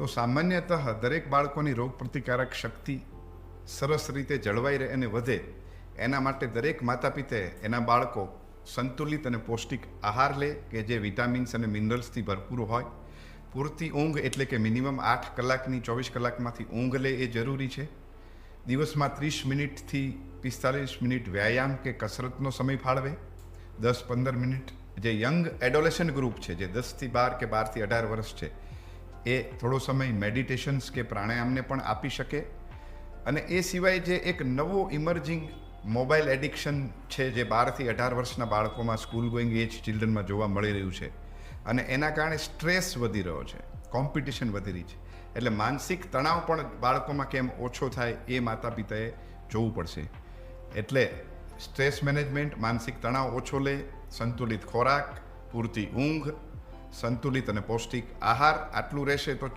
તો સામાન્યતઃ દરેક બાળકોની રોગ પ્રતિકારક શક્તિ સરસ રીતે જળવાઈ રહે અને વધે, એના માટે દરેક માતા પિતાએ એના બાળકો સંતુલિત અને પૌષ્ટિક આહાર લે કે જે વિટામિન્સ અને મિનરલ્સથી ભરપૂર હોય. પૂરતી ઊંઘ એટલે કે મિનિમમ આઠ કલાકની ચોવીસ કલાકમાંથી ઊંઘ લે એ જરૂરી છે. દિવસમાં ત્રીસ મિનિટથી પિસ્તાલીસ મિનિટ વ્યાયામ કે કસરતનો સમય ફાળવે. દસ પંદર મિનિટ જે યંગ એડોલેશન ગ્રુપ છે, જે દસથી બાર કે બારથી અઢાર વર્ષ છે એ થોડો સમય મેડિટેશન્સ કે પ્રાણાયામને પણ આપી શકે. અને એ સિવાય જે એક નવો ઇમર્જિંગ મોબાઈલ એડિક્શન છે જે બારથી અઢાર વર્ષના બાળકોમાં સ્કૂલ ગોઈંગ એજ ચિલ્ડ્રનમાં જોવા મળી રહ્યું છે. અને એના કારણે સ્ટ્રેસ વધી રહ્યો છે કોમ્પિટિશન વધી રહી છે. એટલે માનસિક તણાવ પણ બાળકોમાં કેમ ઓછો થાય એ માતા પિતાએ જોવું પડશે. એટલે સ્ટ્રેસ મેનેજમેન્ટ માનસિક તણાવ ઓછો લે, સંતુલિત ખોરાક, પૂરતી ઊંઘ સંતુલિત અને પૌષ્ટિક આહાર આટલું રહેશે તો